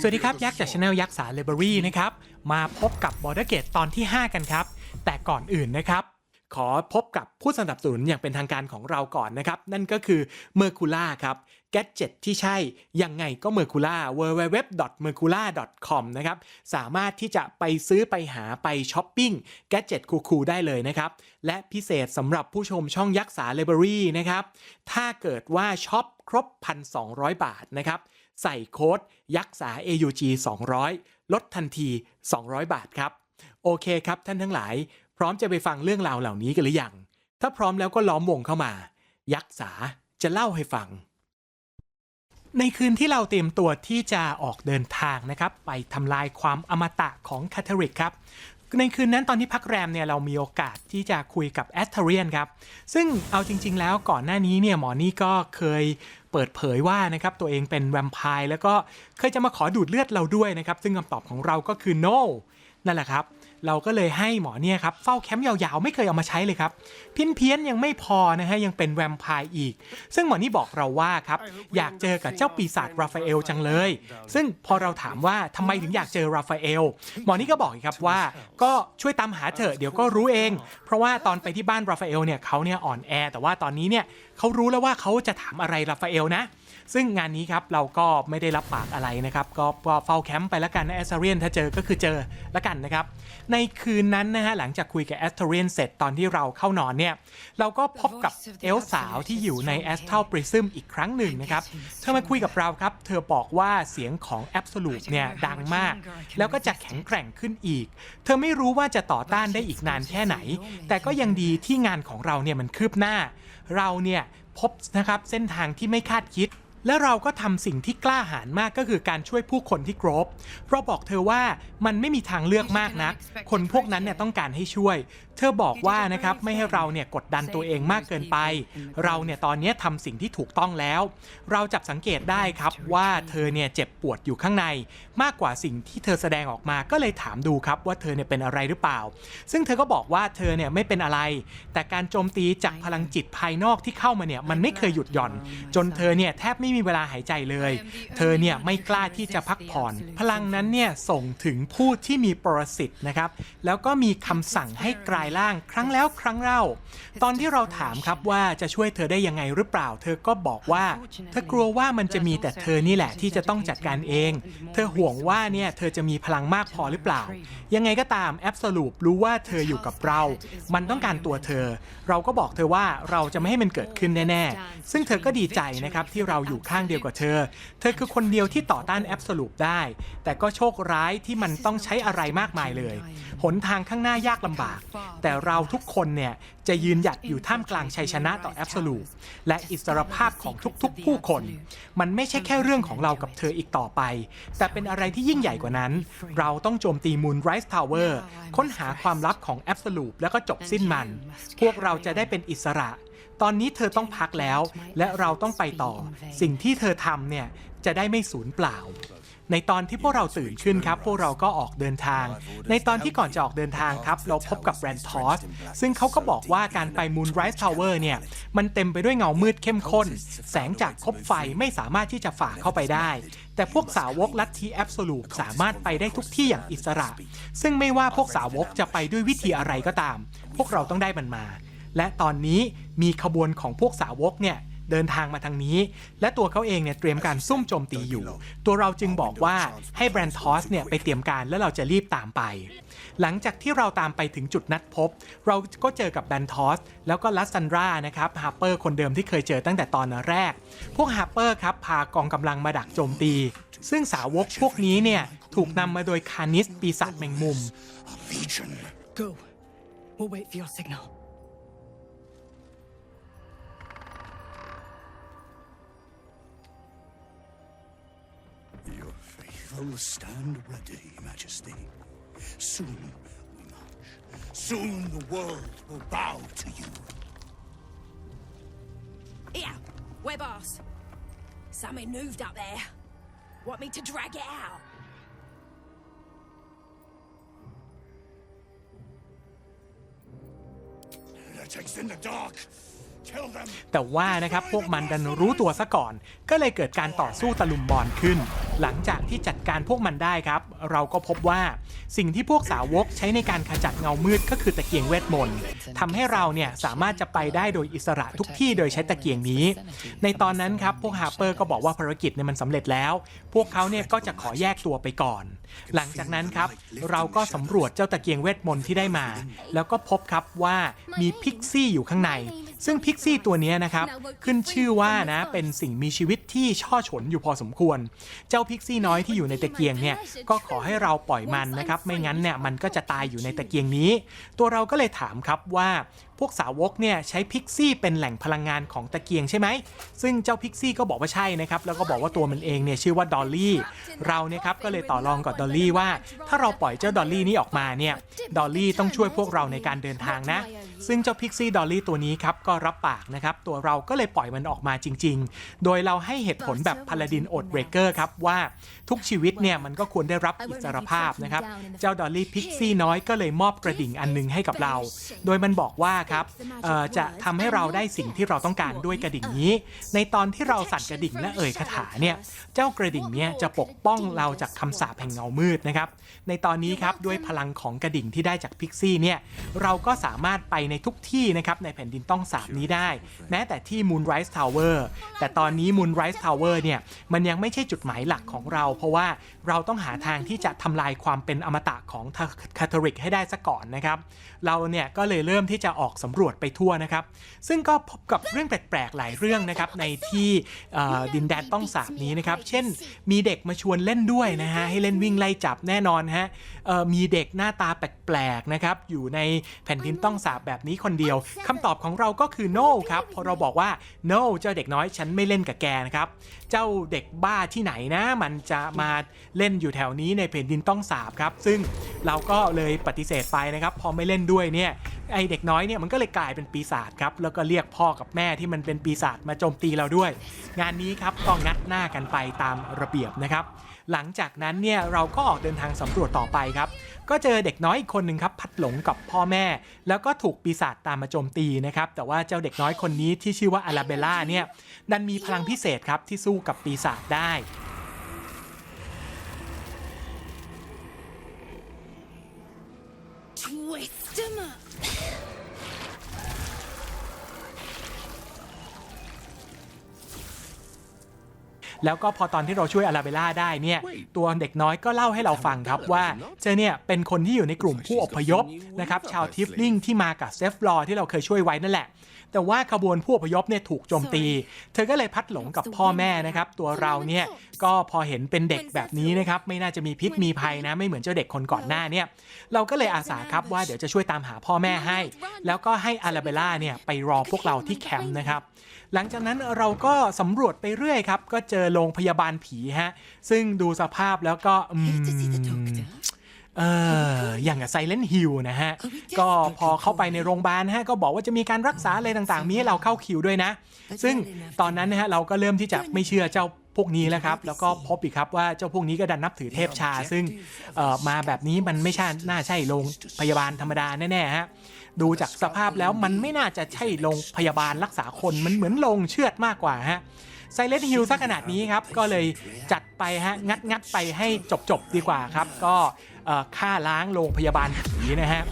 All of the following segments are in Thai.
สวัสดีครับ ยักษ์จากช anel ยักษ์สาเลเบอรี่นะครับ มาพบกับบอร์ดเกตตอนที่ 5 กันครับ แต่ก่อนอื่นนะครับ ขอพบกับผู้สนับสนุนอย่างเป็นทางการของเราก่อนนะครับ นั่นก็คือ m e r c u l a ครับแก d เจ็ตที่ใช่ ยังไงก็ m e r c u l a www.mercula.com นะครับ สามารถที่จะไปซื้อไปหาไปช้อปปิ้งแก d เจ็ตคูลๆได้เลยนะครับ และพิเศษสำหรับผู้ชมช่องยักษ์สาเลเบอรี่นะครับ ถ้าเกิดว่าช็อปครบ 1,200 บาทนะครับ ใส่โค้ดยักษ์สา AUG 200 ลดทันที 200 บาทครับ โอเคครับท่านทั้งหลาย พร้อมจะไปฟังเรื่องราวเหล่านี้กันหรือยัง ถ้าพร้อมแล้วก็ล้อมวงเข้ามา ยักษ์สาจะเล่าให้ฟัง ในคืนที่เราเตรียมตัวที่จะออกเดินทางนะครับ ไปทำลายความอมตะของคาทริกครับ ในคืนนั้นตอนที่พักแรมเนี่ยเรามีโอกาสที่จะคุยกับแอสเทเรียนครับ ซึ่งเอาจริง ๆ แล้วก่อนหน้านี้เนี่ยหมอนี่ก็เคยเปิดเผยว่านะครับตัวเองเป็นแวมไพร์แล้วก็เคยจะมาขอดูดเลือดเราด้วยนะครับ ซึ่งคำตอบของเราก็คือ no นั่นแหละครับ เราก็เลยให้หมอเนี่ยครับเฝ้าแคมป์ยาวๆ ไม่เคยเอามาใช้เลยครับเพี้ยนๆยังไม่พอนะฮะยังเป็นแวมไพร์อีก ซึ่งหมอนี่บอกเราว่าครับอยากเจอกับเจ้าปีศาจราฟาเอลจังเลย ซึ่งพอเราถามว่าทำไมถึงอยากเจอราฟาเอลหมอนี่ก็บอกครับว่าก็ช่วยตามหาเถอะเดี๋ยวก็รู้เอง เพราะว่าตอนไปที่บ้านราฟาเอลเนี่ยเขาเนี่ยอ่อนแอ แต่ว่าตอนนี้เนี่ยเขารู้แล้วว่าเขาจะถามอะไรราฟาเอลนะ ซึ่งงานนี้ครับเราก็ไม่ได้รับปากอะไรนะครับก็ก็เฝ้าแคมป์ไปแล้วกันนะแอสเทเรียนถ้าเจอก็คือเจอแล้วกันนะครับในคืนนั้นนะฮะหลังจากคุยกับแอสเทเรียนเสร็จตอนที่เราเข้านอนเนี่ยเราก็พบกับเอลสาวที่อยู่ในแอสเทลปริซึมอีกครั้งหนึ่งนะครับเธอมาคุยกับเราครับเธอบอกว่าเสียงของแอบสูตเนี่ยดังมาก แล้วก็จะแข็งแกร่งขึ้นอีก เธอไม่รู้ว่าจะต่อต้านได้อีกนานแค่ไหน แต่ก็ยังดีที่งานของเราเนี่ยมันคืบหน้า เราเนี่ยพบนะครับเส้นทางที่ไม่คาดคิด และเราก็ทำสิ่งที่กล้าหาญมากก็คือการช่วยผู้คนที่กรบเพราะบอกเธอว่ามันไม่มีทางเลือกมากนัก คนพวกนั้นเนี่ยต้องการให้ช่วย เธอบอกว่านะครับไม่ให้เราเนี่ยกดดันตัวเองมากเกินไป เราเนี่ยตอนนี้ทำสิ่งที่ถูกต้องแล้ว เราจับสังเกตได้ครับว่าเธอเนี่ยเจ็บปวดอยู่ข้างใน มากกว่าสิ่งที่เธอแสดงออกมาก็เลยถามดูครับว่าเธอเนี่ยเป็นอะไรหรือเปล่า ซึ่งเธอก็บอกว่าเธอเนี่ยไม่เป็นอะไร แต่การโจมตีจากพลังจิตภายนอกที่เข้ามาเนี่ยมันไม่เคยหยุดหย่อน จนเธอเนี่ยแทบไม่มีเวลาหายใจเลย เธอเนี่ยไม่กล้าที่จะพักผ่อน พลังนั้นเนี่ยส่งถึงผู้ที่มีปรสิตนะครับแล้วก็มีคำสั่งให้กลายร่างครั้งแล้วครั้งเล่า ตอนที่เราถามครับว่าจะช่วยเธอได้ยังไงหรือเปล่า เธอก็บอกว่า เธอกลัวว่ามันจะมีแต่เธอนี่แหละที่จะต้องจัดการเอง เธอห่วงว่าเนี่ยเธอจะมีพลังมากพอหรือเปล่า ยังไงก็ตามแอบสลูปรู้ว่าเธออยู่กับเรา มันต้องการตัวเธอ เราก็บอกเธอว่าเราจะไม่ให้มันเกิดขึ้นแน่ๆ ซึ่งเธอก็ดีใจนะครับที่เราอยู่ข้างเดียวกับเธอ เธอคือคนเดียวที่ต่อต้านแอบสลูปได้ แต่ก็โชคร้ายที่มันต้องใช้อะไรมากมายเลย หนทางข้างหน้ายากลำบากแต่เราทุกคนเนี่ยจะยืนหยัดอยู่ท่ามกลางชัยชนะต่อแอบสลูและอิสรภาพของทุกๆ ผู้คน มันไม่ใช่แค่เรื่องของเรากับเธออีกต่อไป แต่เป็นอะไรที่ยิ่งใหญ่กว่านั้น เราต้องโจมตีมูนไรส์ทาวเวอร์ค้นหาความลับของแอบสลูแล้วก็จบสิ้นมัน พวกเราจะได้เป็นอิสระ ตอนนี้เธอต้องพักแล้ว และเราต้องไปต่อ สิ่งที่เธอทำเนี่ยจะได้ไม่สูญเปล่า ในตอนที่พวกเราตื่นขึ้นครับพวกเราก็ออกเดินทาง ในตอนที่ก่อนจะออกเดินทางครับเราพบกับแบรนด์ทอสซึ่งเขาก็บอกว่าการไป Moonrise Tower เนี่ยมันเต็มไปด้วยเงามืดเข้มข้น แสงจากคบไฟไม่สามารถที่จะฝ่าเข้าไปได้ แต่พวกสาวกลัทธิแอบโซลูสามารถไปได้ทุกที่อย่างอิสระ ซึ่งไม่ว่าพวกสาวกจะไปด้วยวิธีอะไรก็ตาม พวกเราต้องได้มันมา และตอนนี้มีขบวนของพวกสาวกเนี่ย เดินทางมาทางนี้ และตัวเขาเองเนี่ยเตรียมการซุ่มโจมตีอยู่ ตัวเราจึงบอกว่าให้แบรนทอสเนี่ยไปเตรียมการแล้วเราจะรีบตามไป หลังจากที่เราตามไปถึงจุดนัดพบ เราก็เจอกับแบรนทอสแล้วก็ลัสซันรานะครับฮาร์เปอร์คนเดิมที่เคยเจอตั้งแต่ตอนแรก พวกฮาร์เปอร์ครับพากองกำลังมาดักโจมตี ซึ่งสาวกพวกนี้เนี่ยถูกนำมาโดยคานิสปีศาจแมงมุม Go. We'll wait for your signal. Faithful stand ready, Majesty. Soon we march. Soon the world will bow to you. Here, we're boss. Something moved up there. Want me to drag it out? Heretics in the dark. Kill them. แต่ว่านะครับพวกมันดันรู้ตัวซะก่อน ก็เลยเกิดการต่อสู้ตะลุมบอลขึ้น หลังจากที่จัดการพวกมันได้ครับ เราก็พบว่าสิ่งที่พวกสาวกใช้ในการขจัดเงามืดก็คือตะเกียงเวทมนต์ทำให้เราเนี่ยสามารถจะไปได้โดยอิสระทุกที่โดยใช้ตะเกียงนี้ ในตอนนั้นครับพวกฮาร์เปอร์ก็บอกว่าภารกิจเนี่ยมันสำเร็จแล้ว พวกเขาเนี่ยก็จะขอแยกตัวไปก่อน หลังจากนั้นครับเราก็สำรวจเจ้าตะเกียงเวทมนต์ที่ได้มา แล้วก็พบครับว่ามีพิกซี่อยู่ข้างใน ซึ่งพิกซี่ตัวนี้นะครับ ขึ้นชื่อว่านะเป็นสิ่งมีชีวิตที่ช่อฉนอยู่พอสมควร เจ้าพิกซี่น้อยที่อยู่ในตะเกียงเนี่ยก็ขอให้เราปล่อยมันนะครับ ไม่งั้นเนี่ยมันก็จะตายอยู่ในตะเกียงนี้ ตัวเราก็เลยถามครับว่า พวกสาวกเนี่ยใช้พิกซี่เป็นแหล่งพลังงานของตะเกียงใช่ไหม ซึ่งเจ้าพิกซี่ก็บอกว่าใช่นะครับ แล้วก็บอกว่าตัวมันเองเนี่ยชื่อว่าดอลลี่ เราเนี่ยครับก็เลยต่อรองกับดอลลี่ว่า ถ้าเราปล่อยเจ้าดอลลี่นี้ออกมาเนี่ย ดอลลี่ต้องช่วยพวกเราในการเดินทางนะ ซึ่งเจ้าพิกซี่ดอลลี่ตัวนี้ครับก็รับปากนะครับ ตัวเราก็เลยปล่อยมันออกมาจริง ๆ โดยเราให้เหตุผลแบบพาลาดินโอดเบรกเกอร์ครับว่าทุกชีวิตเนี่ยมันก็ควรได้รับอิสรภาพนะครับ เจ้าดอลลี่พิกซี่น้อยก็เลยมอบกระดิ่งอันหนึงให้กับเรา โดยมันบอกว่าครับเอ่อจะทำให้เราได้สิ่งที่เราต้องการด้วยกระดิ่งนี้ ในตอนที่เราสั่นกระดิ่งและเอ่ยคาถาเนี่ยเจ้ากระดิ่งเนี่ยจะปกป้องเราจากคำสาปแห่งเงามืดนะครับ ในตอนนี้ครับด้วยพลังของกระดิ่งที่ได้จากพิกซี่เนี่ยเราก็สามารถไปในทุกที่นะครับในแผ่นดินต้องสาบนี้ได้ แม้แต่ที่ Moonrise Tower แต่ตอนนี้ Moonrise Tower เนี่ยมันยังไม่ใช่จุดหมายหลักของเรา เพราะว่าเราต้องหาทางที่จะทำลายความเป็นอมตะของคาทอริกให้ได้ซะก่อนนะครับ เราเนี่ยก็เลยเริ่มที่จะออกสำรวจไปทั่วนะครับ ซึ่งก็พบกับเรื่องแปลกๆหลายเรื่องนะครับในที่ดินแดนต้องสาบนี้นะครับ เช่น มีเด็กมาชวนเล่นด้วยนะฮะให้เล่นวิ่งไล่จับแน่นอนฮะมีเด็กหน้าตาแปลกๆนะครับอยู่ในแผ่นดินต้องสาบแบบนี้คนเดียวคำตอบของเราก็คือ no ครับพอเราบอกว่า no เจ้าเด็กน้อยฉันไม่เล่นกับแกนะครับ เจ้าเด็กบ้าที่ไหนนะ มันจะมาเล่นอยู่แถวนี้ในแผ่นดินต้องสาบครับ ซึ่งเราก็เลยปฏิเสธไปนะครับ พอไม่เล่นด้วยเนี่ยไอเด็กน้อยเนี่ยมันก็เลยกลายเป็นปีศาจครับแล้วก็เรียกพ่อกับแม่ที่มันเป็นปีศาจมาโจมตีเราด้วย งานนี้ครับก็งัดหน้ากันไปตามระเบียบนะครับ หลังจากนั้นเนี่ยเราก็ออกเดินทางสำรวจต่อไปครับ ก็เจอเด็กน้อยอีกคนหนึ่งครับพัดหลงกับพ่อแม่ แล้วก็ถูกปีศาจตามมาโจมตีนะครับแต่ว่าเจ้าเด็กน้อยคนนี้ที่ชื่อว่าอาราเบลล่าเนี่ยดันมีพลังพิเศษครับที่สู้กับปีศาจได้ Twist 'em up. แล้วก็พอตอนที่เราช่วยอาราเบลล่าได้เนี่ยตัวเด็กน้อยก็เล่าให้เราฟังครับว่าเจอเนี่ยเป็นคนที่อยู่ในกลุ่มผู้อพยพนะครับชาวทิฟลิงที่มากับเซฟลอที่เราเคยช่วยไว้นั่นแหละแต่ว่าขบวนผู้อพยพเนี่ยถูกโจมตี เธอก็เลยพัดหลงกับพ่อแม่นะครับ ตัวเราเนี่ยก็พอเห็นเป็นเด็กแบบนี้นะครับ ไม่น่าจะมีพิษมีภัยนะ ไม่เหมือนเจ้าเด็กคนก่อนหน้าเนี่ยเราก็เลยอาสาครับว่าเดี๋ยวจะช่วยตามหาพ่อแม่ให้ แล้วก็ให้อาราเบลล่าเนี่ยไปรอพวกเราที่แคมป์นะครับ หลังจากนั้นเราก็สำรวจไปเรื่อยครับ ก็เจอโรงพยาบาลผีฮะ ซึ่งดูสภาพแล้วก็อืม To see the doctor. เอออย่างกับไซเลนฮิลนะฮะ ก็พอเข้าไปในโรงพยาบาลฮะ ก็บอกว่าจะมีการรักษาอะไรต่างๆ มีให้เราเข้าคิวด้วยนะ ซึ่งตอนนั้นนะฮะเราก็เริ่มที่จะไม่เชื่อเจ้าพวกนี้แล้วครับ แล้วก็พบอีกครับว่าเจ้าพวกนี้ก็ดันนับถือเทพชา ซึ่งเอ่อมาแบบนี้มันไม่ใช่น่าใช่โรงพยาบาลธรรมดาแน่ๆฮะดูจากสภาพแล้วมันไม่น่าจะใช่โรงพยาบาลรักษาคนมันเหมือนโรงเชือดมากกว่าฮะ ไซเลนฮิลซะขนาดนี้ครับ ก็เลยจัดไปฮะ งัดงัดไปให้จบจบๆดีกว่าครับ ก็เอ่อฆ่าล้างโรงพยาบาลผีนะฮะ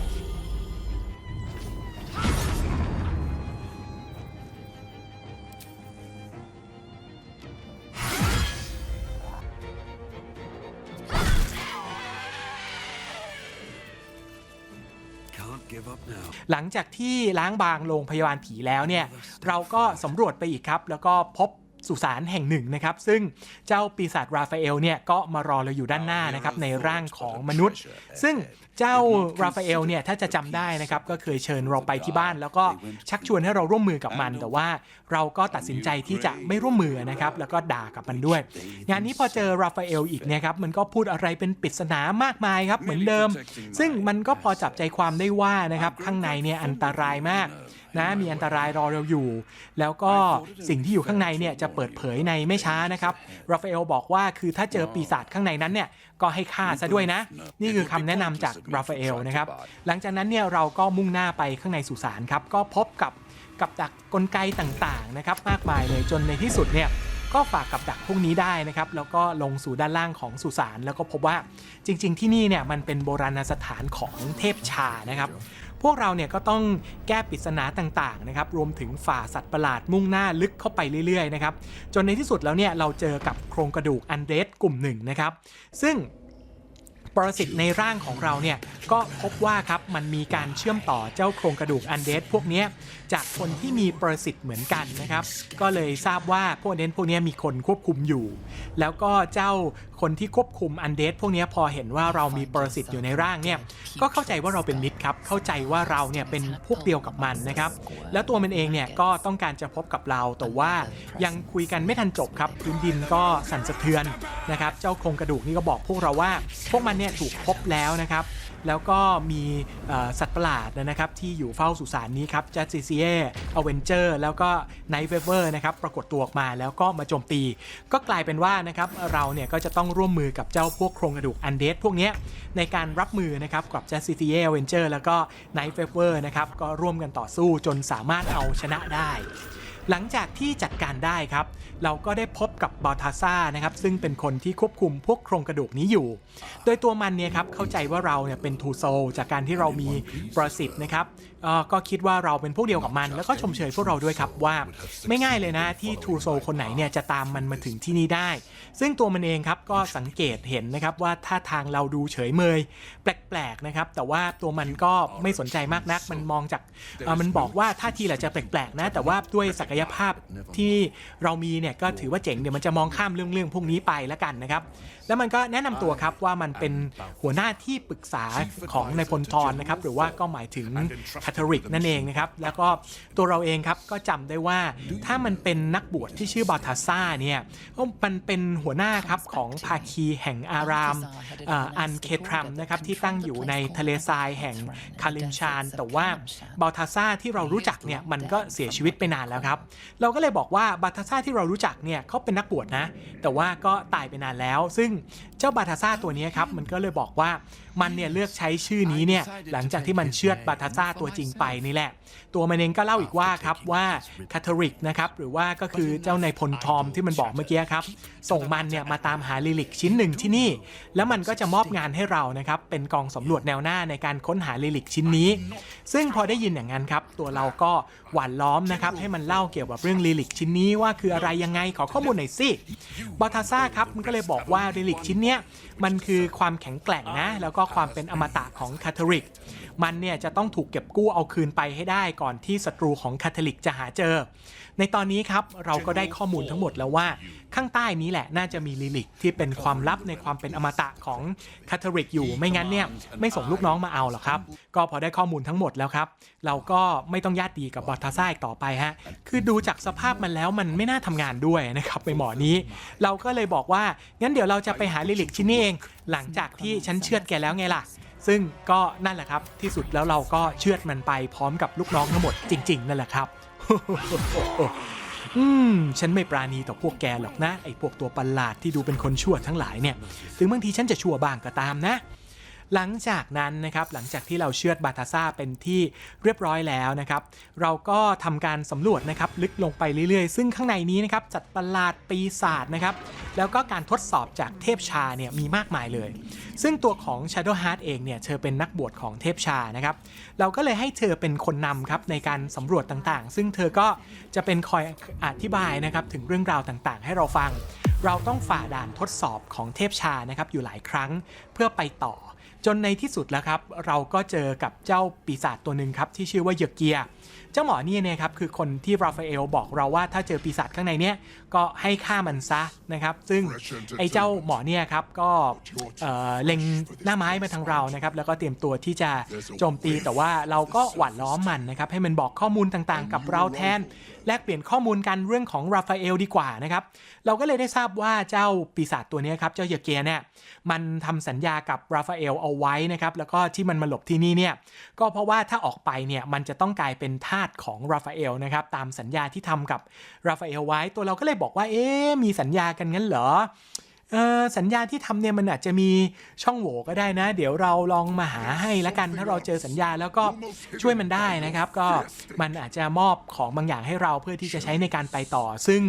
Can't give up now. หลังจากที่ล้างบางโรงพยาบาลผีแล้วเนี่ย เราก็สำรวจไปอีกครับ แล้วก็พบ สุสานแห่งหนึ่งนะครับ ซึ่งเจ้าปีศาจราฟาเอลเนี่ยก็มารอเราอยู่ด้านหน้านะครับในร่างของมนุษย์ ซึ่งเจ้าราฟาเอลเนี่ยถ้าจะจำได้นะครับก็เคยเชิญเราไปที่บ้าน แล้วก็ชักชวนให้เราร่วมมือกับมัน แต่ว่าเราก็ตัดสินใจที่จะไม่ร่วมมือนะครับแล้วก็ด่ากับมันด้วย งานนี้พอเจอราฟาเอลอีกเนี่ยครับมันก็พูดอะไรเป็นปริศนามากมายครับเหมือนเดิม ซึ่งมันก็พอจับใจความได้ว่านะครับข้างในเนี่ยอันตรายมาก นะมีอันตรายรอเราอยู่ แล้วก็สิ่งที่อยู่ข้างในเนี่ยจะเปิดเผยในไม่ช้านะครับราฟาเอลบอกว่าคือถ้าเจอปีศาจข้างในนั้นเนี่ยก็ให้ฆ่าซะด้วยนะ นี่คือคำแนะนำจากราฟาเอลนะครับหลังจากนั้นเนี่ยเราก็มุ่งหน้าไปข้างในสุสานครับก็พบกับกับดักกลไกต่างๆนะครับมากมายเลยจนในที่สุดเนี่ยก็ฝากกับดักพวกนี้ได้นะครับ แล้วก็ลงสู่ด้านล่างของสุสานแล้วก็พบว่าจริง ๆ ที่นี่เนี่ยมันเป็นโบราณสถานของเทพชานะครับ พวกเราเนี่ยก็ต้องแก้ปริศนาต่างๆนะครับรวมถึงฝ่าสัตว์ประหลาดมุ่งหน้าลึกเข้าไปเรื่อยๆนะครับจนในที่สุดแล้วเนี่ยเราเจอกับโครงกระดูกอันเดสกลุ่มหนึ่งนะครับ ซึ่งปรสิตในร่างของเราเนี่ยก็พบว่าครับมันมีการเชื่อมต่อเจ้าโครงกระดูกอันเดสพวกนี้จากคนที่มีปรสิตเหมือนกันนะครับ ก็เลยทราบว่าพวกอันเดสพวกนี้มีคนควบคุมอยู่ แล้วก็เจ้า คนที่ควบคุมอันเดสพวกเนี้ยพอเห็นว่าเรามีปรสิตอยู่ในร่างเนี่ยก็เข้าใจว่าเราเป็นมิตรครับเข้าใจว่าเราเนี่ยเป็นพวกเดียวกับมันนะครับแล้วตัวมันเองเนี่ยก็ต้องการจะพบกับเราแต่ว่ายังคุยกันไม่ทันจบครับพื้นดินก็สั่นสะเทือนนะครับเจ้าโครงกระดูกนี่ก็บอกพวกเราว่า พวกมันเนี่ยถูกพบแล้วนะครับ แล้วก็มีสัตว์ประหลาดนะครับที่อยู่เฝ้าสุสานนี้ครับจัสซิเซียอเวนเจอร์แล้วก็ไนท์เวเวอร์นะครับปรากฏตัวออกมาแล้วก็มาโจมตี ก็กลายเป็นว่านะครับเราเนี่ยก็จะต้องร่วมมือกับเจ้าพวกโครงกระดูกอันเดสพวกนี้ในการรับมือนะครับกับจัสซิเซียอเวนเจอร์แล้วก็ไนท์เวเวอร์นะครับก็ร่วมกันต่อสู้จนสามารถเอาชนะได้ หลังจากที่จัดการได้ครับ เราก็ได้พบกับบอทาซ่านะครับซึ่งเป็นคนที่ควบคุมพวกโครงกระดูกนี้อยู่ โดยตัวมันเนี่ยครับเข้าใจว่าเราเนี่ยเป็นทูโซจากการที่เรามีประสิทธิ์นะครับ ก็คิดว่าเราเป็นพวกเดียวกับมัน แล้วก็ชมเชยพวกเราด้วยครับว่า ไม่ง่ายเลยนะที่ทูโซคนไหนเนี่ยจะตามมันมาถึงที่นี่ได้ ซึ่งตัวมันเองครับก็สังเกตเห็นนะครับว่าท่าทางเราดูเฉยเมย แปลกๆนะครับ แต่ว่าตัวมันก็ไม่สนใจมากนัก มันมองจากมันบอกว่าท่าทีแหละจะแปลกๆนะ แต่ว่าด้วยศักยภาพที่เรามีเนี่ยก็ถือว่าเจ๋งเดี๋ยวมันจะมองข้ามเรื่องเรื่องพวกนี้ไปแล้วกันนะครับแล้วมันก็แนะนำตัวครับว่ามันเป็นหัวหน้าที่ปรึกษาของนายพลทรนะครับหรือว่าก็หมายถึงคาทอริกนั่นเองนะครับแล้วก็ตัวเราเองครับก็จำได้ว่าถ้ามันเป็นนักบวชที่ชื่อบาทาซ่าเนี่ยมันเป็นหัวหน้าครับของภาคีแห่งอารามเอ่ออันเคทรัมนะครับที่ตั้งอยู่ในทะเลทรายแห่งคาลิมชาน แต่ว่าบาทาซ่าที่เรารู้จักเนี่ยมันก็เสียชีวิตไปนานแล้วครับ เราก็เลยบอกว่าบาทาซ่าที่เรารู้จักเนี่ยเขาเป็นนักบวชนะ แต่ว่าก็ตายไปนานแล้ว ซึ่งเจ้าบาทาซ่าตัวนี้ครับมันก็เลยบอกว่า มันเนี่ยเลือกใช้ชื่อนี้เนี่ยหลังจากที่มันเชือดบาทาซ่าตัวจริงไปนี่แหละ ตัวมันเองก็เล่าอีกว่าครับว่าคาทอริกนะครับหรือว่าก็คือเจ้านายพลทอมที่มันบอกเมื่อกี้ครับส่งมันเนี่ยมาตามหาลิลิกชิ้นหนึ่งที่นี่ แล้วมันก็จะมอบงานให้เรานะครับเป็นกองสำรวจแนวหน้าในการค้นหาลิลิกชิ้นนี้ ซึ่งพอได้ยินอย่างนั้นครับตัวเราก็หวานล้อมนะครับให้มันเล่าเกี่ยวกับเรื่องลิลิกชิ้นนี้ว่าคืออะไรยังไงขอข้อมูลหน่อยสิบอทาซ่าครับมันก็เลยบอกว่าลิลิกชิ้นเนี้ยมันคือความแข็งแกร่งนะแล้วก็ความเป็นอมตะของคาทอลิก มันเนี่ยจะต้องถูกเก็บกู้เอาคืนไปให้ได้ก่อนที่ศัตรูของคาทอลิกจะหาเจอ ในตอนนี้ครับเราก็ได้ข้อมูลทั้งหมดแล้วว่า ข้างใต้นี้แหละน่าจะมีลิลิกที่เป็นความลับในความเป็นอมตะของคาทอริกอยู่ไม่งั้นเนี่ยไม่ส่งลูกน้องมาเอาหรอกครับ ก็พอได้ข้อมูลทั้งหมดแล้วครับ เราก็ไม่ต้องญาติดีกับบอททาซ่าอีกต่อไปฮะคือดูจากสภาพมันแล้วมันไม่น่าทำงานด้วยนะครับไปหมอนี้ เราก็เลยบอกว่างั้นเดี๋ยวเราจะไปหาลิลิกชิ้นนี้เอง หลังจากที่ฉันเชือดแกแล้วไงล่ะซึ่งก็นั่นแหละครับที่สุดแล้วเราก็เชือดมันไปพร้อมกับลูกน้องทั้งหมดจริง ๆ นั่นแหละครับ อืม ฉันไม่ปราณีต่อพวกแกหรอกนะ ไอ้พวกตัวประหลาดที่ดูเป็นคนชั่วทั้งหลายเนี่ย ถึงบางทีฉันจะชั่วบ้างก็ตามนะ หลังจากนั้นนะครับหลังจากที่เราเชือดบาทาซ่าเป็นที่เรียบร้อยแล้วนะครับ เราก็ทำการสำรวจนะครับลึกลงไปเรื่อยๆ ซึ่งข้างในนี้นะครับจัดประหลาดปีศาจนะครับแล้วก็การทดสอบจากเทพชาเนี่ยมีมากมายเลย ซึ่งตัวของ Shadow Heart เองเนี่ยเธอเป็นนักบวชของเทพชานะครับเราก็เลยให้เธอเป็นคนนำครับในการสำรวจต่างๆ ซึ่งเธอก็จะเป็นคอยอธิบายนะครับถึงเรื่องราวต่างๆ ให้เราฟัง เราต้องฝ่าด่านทดสอบของเทพชานะครับอยู่หลายครั้งเพื่อไปต่อ จนในที่สุดแล้วครับ เราก็เจอกับเจ้าปีศาจตัวหนึ่งครับ ที่ชื่อว่าเยอเกีย เจ้าหมอนี่นะครับคือคนที่ราฟาเอลบอกเราว่าถ้าเจอปีศาจข้างในเนี้ย ก็ให้ฆ่ามันซะนะครับ ซึ่งไอ้เจ้าหมอเนี่ยครับก็เอ่อเล็งหน้าไม้มาทางเรานะครับ แล้วก็เตรียมตัวที่จะโจมตีแต่ว่าเราก็หว่านล้อมมันนะครับ ให้มันบอกข้อมูลต่างๆ กับเราแทน แลกเปลี่ยนข้อมูลกันเรื่องของราฟาเอลดีกว่านะครับ เราก็เลยได้ทราบว่าเจ้าปีศาจตัวเนี้ยครับ เจ้าเยอเกียเนี่ยมันทำสัญญากับราฟาเอลเอาไว้นะครับ แล้วก็ที่มันมาหลบที่นี่เนี่ยก็เพราะว่าถ้าออกไปเนี่ยมันจะต้องกลายเป็นทาสของราฟาเอลนะครับตามสัญญาที่ทำกับราฟาเอลไว้ตัวเราก็เลยบอกว่า เอ๊ะมีสัญญากันงั้นเหรอเออสัญญาที่ทำเนี่ยมันอาจจะมีช่องโหว่ก็ได้นะ เดี๋ยวเราลองมาหาให้ละกัน ถ้าเราเจอสัญญาแล้วก็ช่วยมันได้นะครับ ก็มันอาจจะมอบของบางอย่างให้เราเพื่อที่จะใช้ในการไปต่อซึ่ง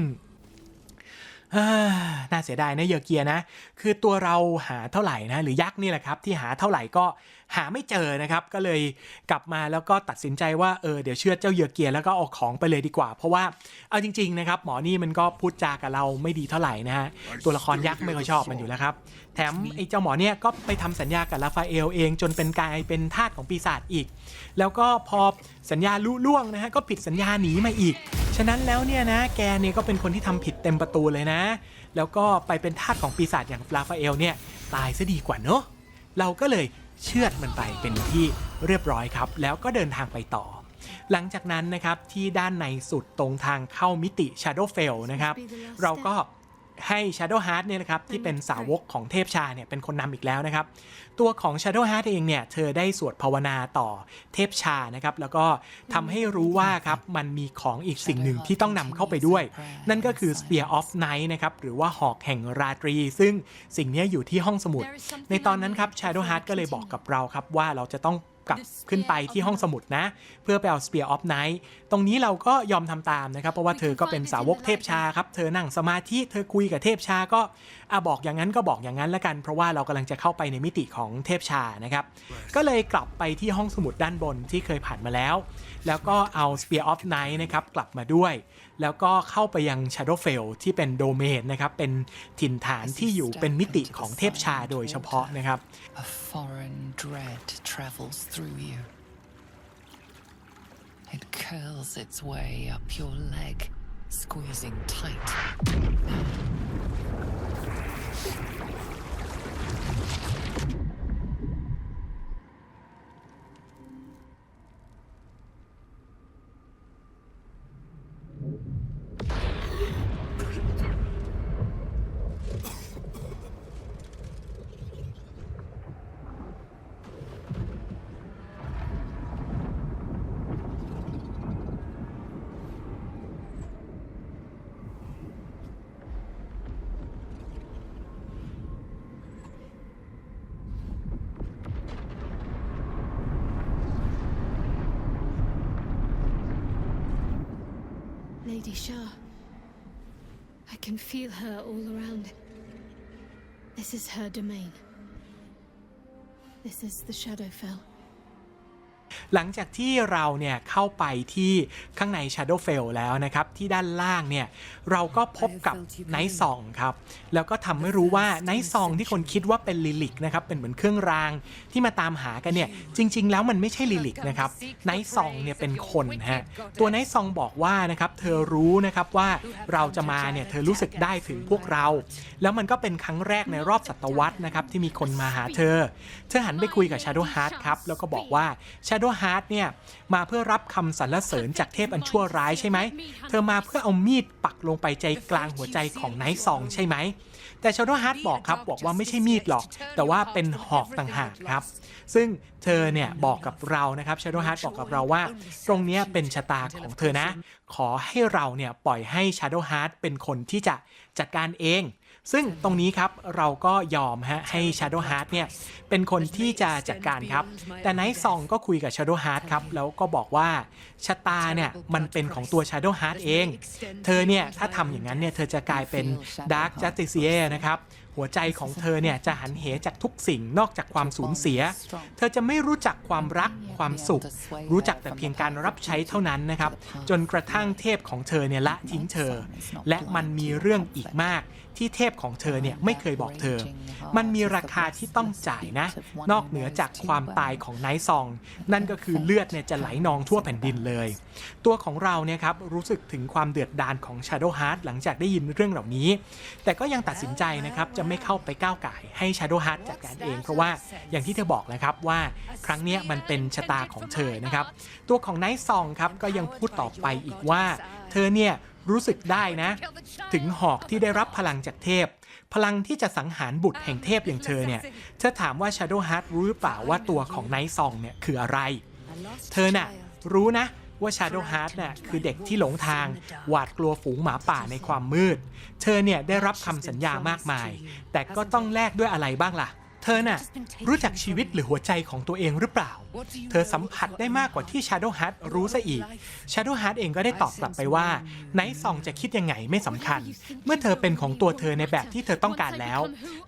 เฮ้อน่าเสียดายนะเยอเกียนะ คือตัวเราหาเท่าไหร่นะ หรือยักษ์นี่แหละครับ ที่หาเท่าไหร่ก็ หาไม่เจอนะครับ ก็เลยกลับมาแล้วก็ตัดสินใจว่าเออเดี๋ยวเชื่อเจ้าเยอเกียแล้วก็เอาของไปเลยดีกว่า เพราะว่าเอาจริง ๆ นะครับ หมอนี่มันก็พูดจากับเราไม่ดีเท่าไหร่นะฮะตัวละครยักษ์ไม่ค่อยชอบมันอยู่แล้วครับ แถมไอ้เจ้าหมอเนี่ยก็ไปทำสัญญากับลาฟาเอลเองจนเป็นกลายเป็นทาสของปีศาจอีก แล้วก็พอสัญญาลุล่วงนะฮะก็ผิดสัญญาหนีมาอีก ฉะนั้นแล้วเนี่ยนะแกเนี่ยก็เป็นคนที่ทำผิดเต็มประตูเลยนะ แล้วก็ไปเป็นทาสของปีศาจอย่างลาฟาเอลเนี่ยตายซะดีกว่าเนอะเราก็เลย เชือดมันไปเป็นที่เรียบร้อยครับ แล้วก็เดินทางไปต่อ หลังจากนั้นนะครับที่ด้านในสุดตรงทางเข้ามิติ Shadowfell นะครับ เราก็ให้ Shadow Heart เนี่ยนะครับที่เป็นสาวกของเทพชาเนี่ยเป็นคนนำอีกแล้วนะครับ ตัวของ Shadow Heart เองเนี่ยเธอได้สวดภาวนาต่อเทพชานะครับแล้วก็ทำให้รู้ว่าครับมันมีของอีกสิ่งหนึ่งที่ต้องนำเข้าไปด้วย นั่นก็คือ Spear of Night นะครับหรือว่าหอกแห่งราตรี ซึ่งสิ่งเนี้ยอยู่ที่ห้องสมุด ในตอนนั้นครับ Shadow Heart ก็เลยบอกกับเราครับว่าเราจะต้อง กลับขึ้นไปที่ห้องสมุดนะ เพื่อไปเอา Spear of Night ตรงนี้เราก็ยอมทำตามนะครับ เพราะว่าเธอก็เป็นสาวกเทพชาครับ เธอนั่งสมาธิเธอคุยกับเทพชาก็อะบอกอย่างนั้นก็บอกอย่างนั้นละกัน เพราะว่าเรากำลังจะเข้าไปในมิติของเทพชานะครับ ก็เลยกลับไปที่ห้องสมุดด้านบนที่เคยผ่านมาแล้ว แล้วก็เอา Spear of Night นะครับกลับมาด้วย แล้วก็เข้าไปยัง Shadowfell ที่เป็นโดเมนนะครับ เป็นถิ่นฐานที่อยู่เป็นมิติของเทพชาโดยเฉพาะนะครับ A foreign dread travels through you. It curls its way up your leg, squeezing tight. Lady Shah. I can feel her all around. This is her domain. This is the Shadowfell. หลังจากที่เราเนี่ยเข้าไปที่ข้างใน Shadowfell แล้วนะครับ ที่ด้านล่างเนี่ยเราก็พบกับไนท์ซองครับ แล้วก็ทำให้รู้ว่าไนท์ซองที่คนคิดว่าเป็นลิลิกนะครับ เป็นเหมือนเครื่องรางที่มาตามหากันเนี่ย จริง ๆ แล้วมันไม่ใช่ลิลิกนะครับไนท์ซองเนี่ยเป็นคนฮะตัวไนท์ซองบอกว่านะครับเธอรู้นะครับว่าเราจะมาเนี่ยเธอรู้สึกได้ถึงพวกเรา แล้วมันก็เป็นครั้งแรกในรอบศตวรรษนะครับที่มีคนมาหาเธอ เธอหันไปคุยกับ Shadow Heart ครับแล้วก็บอกว่า Shadow Heart เนี่ยมาเพื่อรับคำสรรเสริญจากเทพอันชั่วร้ายใช่ไหม เธอมาเพื่อเอามีดปักลงไปใจกลางหัวใจของไนท์ซองใช่ไหม แต่ Shadow Heart บอกครับบอกว่าไม่ใช่มีดหรอก แต่ว่าเป็นหอกต่างหากครับ ซึ่งเธอเนี่ยบอกกับเรานะครับ Shadow Heart บอกกับเราว่า ตรงนี้เป็นชะตาของเธอนะ ขอให้เราเนี่ยปล่อยให้ Shadow Heart เป็นคนที่จะจัดการเอง ซึ่งตรงนี้ครับเราก็ยอมฮะให้ Shadow Heart เนี่ยเป็นคนที่จะจัดการครับ แต่ไนท์ซองก็คุยกับ Shadow Heart ครับแล้วก็บอกว่าชะตาเนี่ยมันเป็นของตัว Shadow Heart เอง เธอเนี่ยถ้าทำอย่างนั้นเนี่ยเธอจะกลายเป็น Dark Justiciar นะครับหัวใจของเธอเนี่ยจะหันเหจากทุกสิ่งนอกจากความสูญเสีย เธอจะไม่รู้จักความรักความสุข รู้จักแต่เพียงการรับใช้เท่านั้นนะครับ จนกระทั่งเทพของเธอเนี่ยละทิ้งเธอ และมันมีเรื่องอีกมาก ที่เทพของเธอเนี่ยไม่เคยบอกเธอ มันมีราคาที่ต้องจ่ายนะ นอกเหนือจากความตายของไนท์ซอง นั่นก็คือเลือดเนี่ยจะไหลนองทั่วแผ่นดินเลย ตัวของเราเนี่ยครับรู้สึกถึงความเดือดดาลของ Shadow Heart หลังจากได้ยินเรื่องเหล่านี้ แต่ก็ยังตัดสินใจนะครับจะไม่เข้าไปก้าวไก่ให้ Shadow Heart จัดการเอง เพราะว่าอย่างที่เธอบอกนะครับว่าครั้งนี้มันเป็นชะตาของเธอนะครับ ตัวของไนท์ซองครับก็ยังพูดต่อไปอีกว่า เธอเนี่ยรู้สึกได้นะ ถึงหอกที่ได้รับพลังจากเทพ พลังที่จะสังหารบุตรแห่งเทพอย่างเธอเนี่ยเธอถามว่า Shadow Heart รู้หรือเปล่าว่าตัวของไนท์ซองเนี่ยคืออะไร เธอน่ะรู้นะว่า Shadow Heart น่ะคือเด็กที่หลงทาง หวาดกลัวฝูงหมาป่าในความมืด เธอเนี่ยได้รับคำสัญญามากมาย แต่ก็ต้องแลกด้วยอะไรบ้างล่ะ เธอน่ะ รู้จักชีวิตหรือหัวใจของตัวเองหรือเปล่า เธอสัมผัสได้มากกว่าที่ Shadow Heart รู้ซะอีก Shadow Heart เองก็ได้ตอบกลับไปว่าไนท์ซองจะคิดยังไงไม่สำคัญ เมื่อเธอเป็นของตัวเธอในแบบที่เธอต้องการแล้ว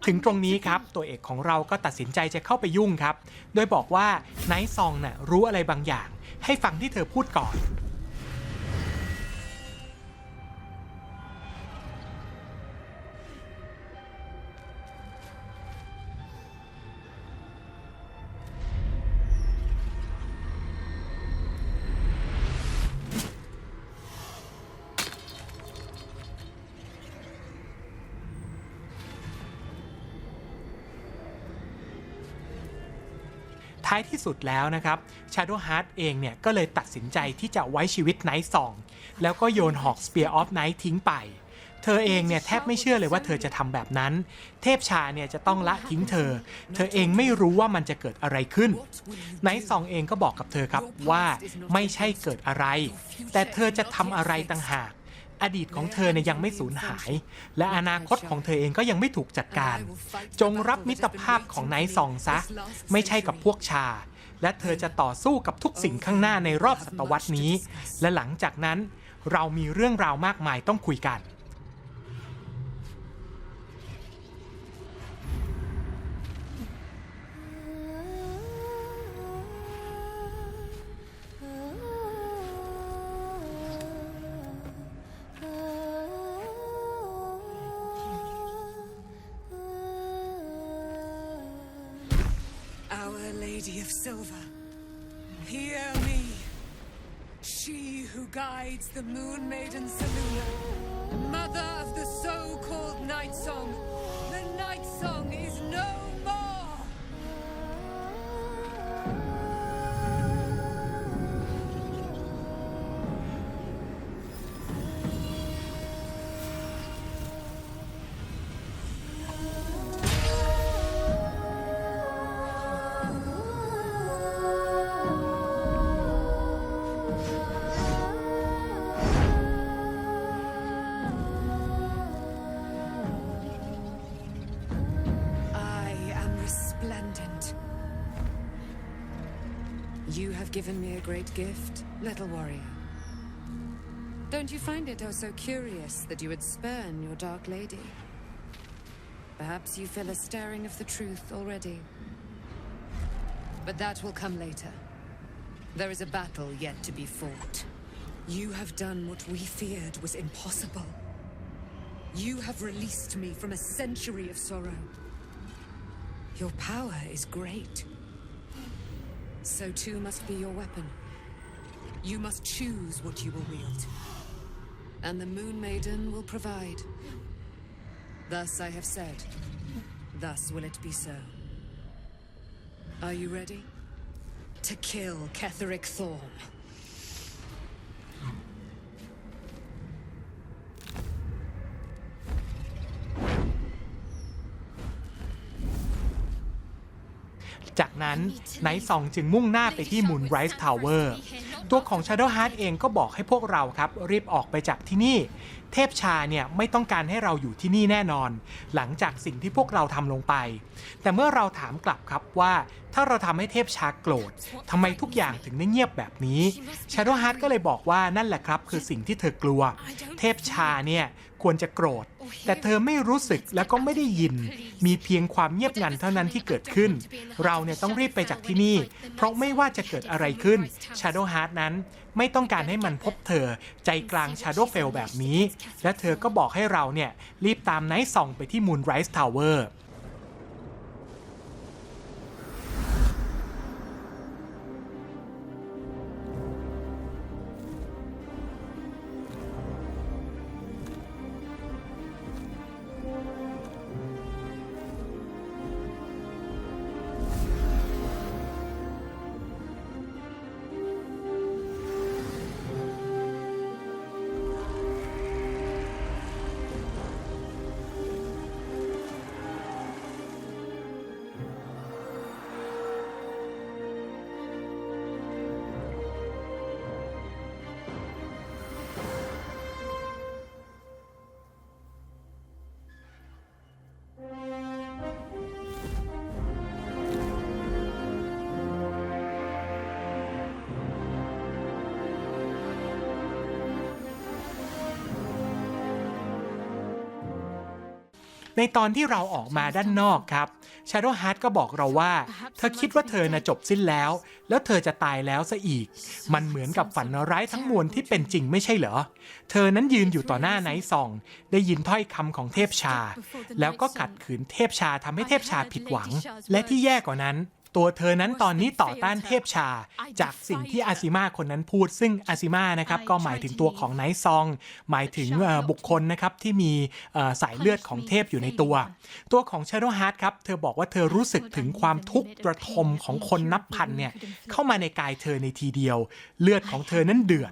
ถึงตรงนี้ครับ ตัวเอกของเราก็ตัดสินใจจะเข้าไปยุ่งครับ โดยบอกว่าไนท์ซองน่ะรู้อะไรบางอย่าง ให้ฟังที่เธอพูดก่อน ท้ายที่สุดแล้วนะครับ Shadow Heart เองเนี่ยก็เลยตัดสินใจที่จะไว้ชีวิตไนท์ซองแล้วก็โยนหอก Spear of Night ทิ้งไป เธอเองเนี่ยแทบไม่เชื่อเลยว่าเธอจะทำแบบนั้น เทพชาเนี่ยจะต้องละทิ้งเธอ เธอเองไม่รู้ว่ามันจะเกิดอะไรขึ้นไนท์ซองเองก็บอกกับเธอครับว่าไม่ใช่เกิดอะไร แต่เธอจะทำอะไรต่างหาก อดีตของเธอเนี่ยยังไม่สูญหาย และอนาคตของเธอเองก็ยังไม่ถูกจัดการ จงรับมิตรภาพของไนท์ซองซะ ไม่ใช่กับพวกชา และเธอจะต่อสู้กับทุกสิ่งข้างหน้าในรอบศตวรรษนี้ และหลังจากนั้นเรามีเรื่องราวมากมายต้องคุยกัน hides the Moon Maiden Saloon. Have given me a great gift, little warrior. Don't you find it oh so curious that you would spurn your dark lady? Perhaps you feel a stirring of the truth already. But that will come later. There is a battle yet to be fought. You have done what we feared was impossible. You have released me from a century of sorrow. Your power is great. So too must be your weapon. You must choose what you will wield. And the Moon Maiden will provide. Thus I have said. Thus will it be so. Are you ready? To kill Ketheric Thorm. นั้นไนท์ซองจึงมุ่งหน้าไปที่ Moonrise Tower ตัวของ Shadow Heart เองก็บอกให้พวกเราครับรีบออกไปจากที่นี่เทพชาเนี่ยไม่ต้องการให้เราอยู่ที่นี่แน่นอน หลังจากสิ่งที่พวกเราทำลงไป แต่เมื่อเราถามกลับครับว่า ถ้าเราทำให้เทพชาโกรธทำไมทุกอย่างถึงได้เงียบแบบนี้ Shadow Heart ก็เลยบอกว่านั่นแหละครับ คือสิ่งที่เธอกลัว เทพชาเนี่ยควรจะโกรธ แต่เธอไม่รู้สึกแล้วก็ไม่ได้ยิน มีเพียงความเงียบงันเท่านั้นที่เกิดขึ้น เราเนี่ยต้องรีบไปจากที่นี่ เพราะไม่ว่าจะเกิดอะไรขึ้น Shadow Heart นั้น ไม่ต้องการให้มันพบเธอใจกลางชาโดว์เฟลแบบนี้ และเธอก็บอกให้เราเนี่ยรีบตามไนท์ส่องไปที่มูนไรส์ทาวเวอร์ ในตอนที่เราออกมาด้านนอกครับ Shadow Heart ก็บอกเราว่า เธอคิดว่าเธอน่ะจบสิ้นแล้ว แล้วเธอจะตายแล้วซะอีก มันเหมือนกับฝันร้ายทั้งมวลที่เป็นจริงไม่ใช่เหรอ เธอนั้นยืนอยู่ต่อหน้าไนท์ซอง ได้ยินถ้อยคำของเทพชา แล้วก็ขัดขืนเทพชาทำให้เทพชาผิดหวัง และที่แย่กว่านั้น ตัวเธอนั้นตอนนี้ต่อต้านเทพชา จากสิ่งที่อาซิมาคนนั้นพูด ซึ่งอาซิมานะครับก็หมายถึงตัวของไนท์ซอง หมายถึงเอ่อบุคคลนะครับที่มีเอ่อสายเลือดของเทพอยู่ในตัว ตัวของ Shadow Heart ครับเธอบอกว่าเธอรู้สึกถึงความทุกข์ระทมของคนนับพันเนี่ยเข้ามาในกายเธอในทีเดียว เลือดของเธอนั้นเดือด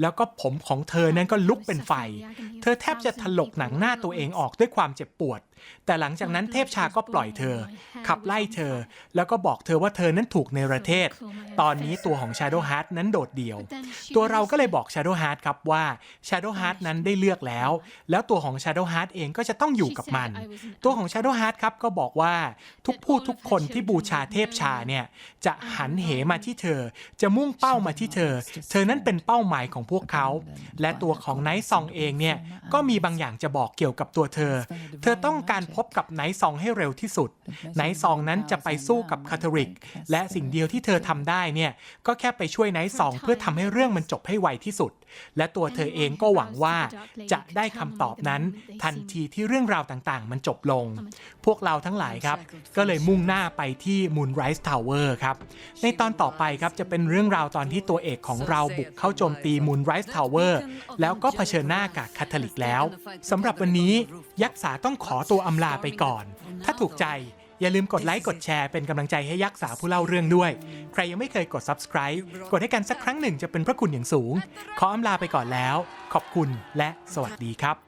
แล้วก็ผมของเธอนั้นก็ลุกเป็นไฟ เธอแทบจะถลกหนังหน้าตัวเองออกด้วยความเจ็บปวดแต่หลังจากนั้นเทพชาก็ปล่อยเธอ ขับไล่เธอ แล้วก็บอกเธอว่าเธอนั้นถูกในประเทศ ตอนนี้ตัวของ Shadow Heart นั้นโดดเดี่ยว ตัวเราก็เลยบอก Shadow Heart ครับว่า Shadow Heart นั้นได้เลือกแล้ว แล้วตัวของ Shadow Heart เองก็จะต้องอยู่กับมัน ตัวของ Shadow Heart ครับก็บอกว่าทุกผู้ทุกคนที่บูชาเทพชาเนี่ยจะหันเหมาที่เธอ จะมุ่งเป้ามาที่เธอ เธอนั้นเป็นเป้าหมายของพวกเขา และตัวของไนท์ซองเองเนี่ยก็มีบางอย่างจะบอกเกี่ยวกับตัวเธอ เธอต้องการพบกับไนท์ซองให้เร็วที่สุด ไนท์ซองนั้นจะไปสู้กับคาทอริก และสิ่งเดียวที่เธอทำได้เนี่ย ก็แค่ไปช่วยไนท์ซองเพื่อทำให้เรื่องมันจบให้ไวที่สุด และตัวเธอเองก็หวังว่าจะได้คำตอบนั้น ทันทีที่เรื่องราวต่างๆ มันจบลง พวกเราทั้งหลายครับ ก็เลยมุ่งหน้าไปที่ Moonrise Tower ครับ ในตอนต่อไปครับจะเป็นเรื่องราวตอนที่ตัวเอกของเราบุกเข้าโจมตี Moonrise Tower แล้วก็เผชิญหน้ากับคาทอลิกแล้วสำหรับวันนี้ยักษ์สาต้องขอตัวอำลาไปก่อน ถ้าถูกใจอย่าลืมกดไลค์กดแชร์เป็นกำลังใจให้ยักษ์สาผู้เล่าเรื่องด้วย ใครยังไม่เคยกด subscribe กดให้กันสักครั้งหนึ่งจะเป็นพระคุณอย่างสูง ขออำลาไปก่อนแล้ว ขอบคุณและสวัสดีครับ